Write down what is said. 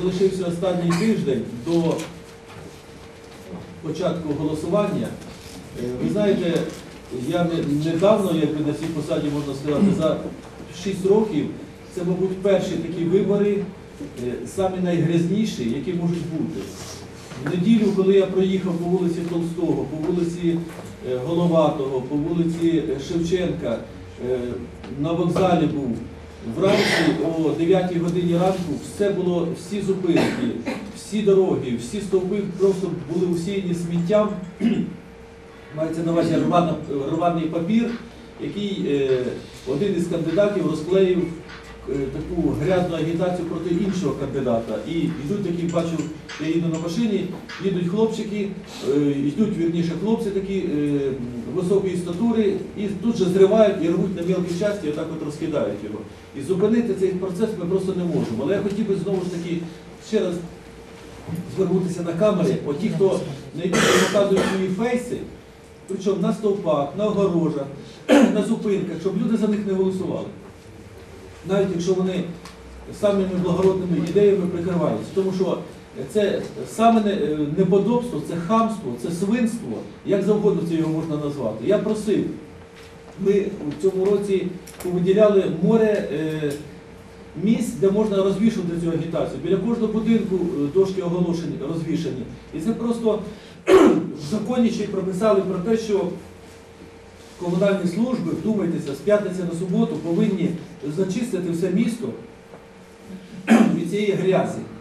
Залишився останній тиждень до початку голосування. Е, Ви знаєте, я недавно, якби на цій посаді можна сказати, за 6 років це, мабуть, перші такі вибори, е, самі найгрязніші, які можуть бути. В неділю, коли я проїхав по вулиці Толстого, по вулиці е, Головатого, по вулиці Шевченка, на вокзалі був. Вранці о 9 годині ранку все було, всі зупинки, всі дороги, всі стовпи просто були усіяні сміттям. Мається на увазі рваний папір, який е, один із кандидатів розклеїв таку грязну агітацію проти іншого кандидата. І йдуть такі, бачу, я їду на машині, їдуть хлопчики, е, йдуть вірніше хлопці такі е, високої статури, і тут же зривають і рвуть на мілкі часті, і отак от розкидають його. І зупинити цей процес ми просто не можемо. Але я хотів би знову ж таки ще раз звернутися на камери, от ті, хто найбільше показують свої фейси, причому на стовпах, на огорожах, на зупинках, щоб люди за них не голосували. Навіть якщо вони самими благородними ідеями прикриваються. Тому що це саме е, неподобство, це хамство, це свинство, як завгодно це його можна назвати. Я просив, ми в цьому році повиділяли море е, місць, де можна розвішувати цю агітацію. Біля кожного будинку е, дошки оголошень розвішані. І це просто в законі ще й прописали про те, що комунальні служби, вдумайтеся, з п'ятниці на суботу повинні зачистити все місто від цієї грязі.